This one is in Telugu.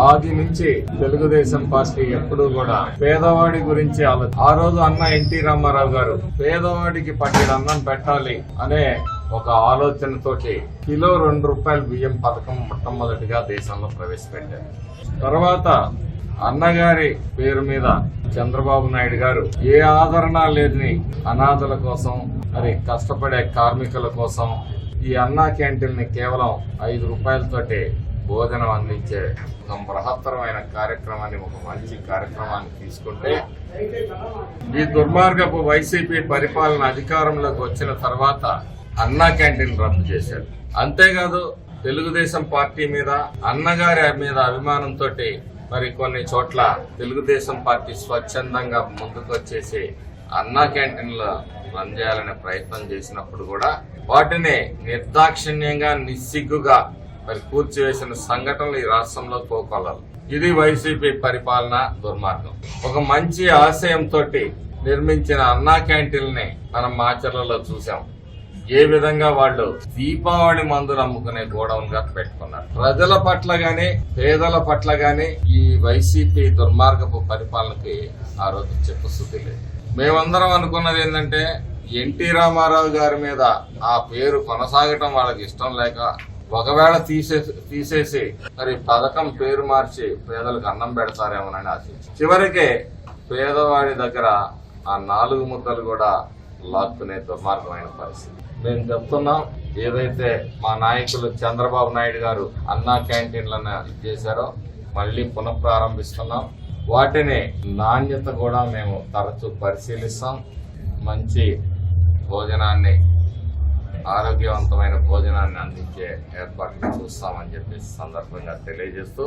ఆది నుంచి తెలుగుదేశం పార్టీ ఎప్పుడూ కూడా పేదవాడి గురించి ఆలోచన ఆ రోజు అన్న ఎన్టీ రామారావు గారు పేదవాడికి పట్టిన అన్నం పెట్టాలి అనే ఒక ఆలోచనతోటి కిలో రెండు రూపాయల బియ్యం పథకం మొట్టమొదటిగా దేశంలో ప్రవేశపెట్టారు. తర్వాత అన్నగారి పేరు మీద చంద్రబాబు నాయుడు గారు ఏ ఆదరణ లేని అనాథల కోసం మరి కష్టపడే కార్మికుల కోసం ఈ అన్నా క్యాంటీన్ని కేవలం ఐదు రూపాయలతోటి భోజనం అందించే ఒక బృహత్తరమైన కార్యక్రమాన్ని ఒక మంచి కార్యక్రమాన్ని తీసుకుంటే ఈ దుర్మార్గపు వైసీపీ పరిపాలన అధికారంలోకి వచ్చిన తర్వాత అన్నా క్యాంటీన్ రద్దు చేశారు. అంతేకాదు తెలుగుదేశం పార్టీ మీద అన్నగారి మీద అభిమానంతో మరి కొన్ని చోట్ల తెలుగుదేశం పార్టీ స్వచ్ఛందంగా ముందుకు వచ్చేసి అన్నా క్యాంటీన్లో రన్ చేయాలనే ప్రయత్నం చేసినప్పుడు కూడా వాటిని నిర్దాక్షిణ్యంగా నిస్సిగ్గుగా మరి పూర్తి చేసిన సంఘటనలు ఈ రాష్ట్రంలో కోకొల్లలు ఇది వైసీపీ పరిపాలన దుర్మార్గం. ఒక మంచి ఆశయంతో నిర్మించిన అన్నా క్యాంటీన్ని మనం మాచర్లలో చూసాం ఏ విధంగా వాళ్ళు దీపావళి మందులు అమ్ముకునే గోడౌన్గా పెట్టుకున్నారు. ప్రజల పట్ల గాని పేదల పట్ల గాని ఈ వైసీపీ దుర్మార్గపు పరిపాలనకి ఆ రోజు చెప్పశుద్ధి లేదు. మేమందరం అనుకున్నది ఏంటంటే ఎన్టీ రామారావు గారి మీద ఆ పేరు కొనసాగటం వాళ్ళకి ఇష్టం లేక ఒకవేళ తీసే తీసేసి మరి పథకం పేరు మార్చి పేదలకు అన్నం పెడతారేమోనని ఆశించి చివరికి పేదవాడి దగ్గర ఆ నాలుగు ముద్దలు కూడా లాక్కునే దుర్మార్గమైన పరిస్థితి. మేము చెప్తున్నాం ఏదైతే మా నాయకులు చంద్రబాబు నాయుడు గారు అన్నా క్యాంటీన్లను చేశారో మళ్ళీ పునఃప్రారంభిస్తున్నాం. వాటిని నాణ్యత కూడా మేము తరచూ పరిశీలిస్తాం. మంచి భోజనాన్ని ఆరోగ్యవంతమైన భోజనాన్ని అందించే ఏర్పాట్లు చూస్తామని చెప్పి సందర్భంగా తెలియజేస్తూ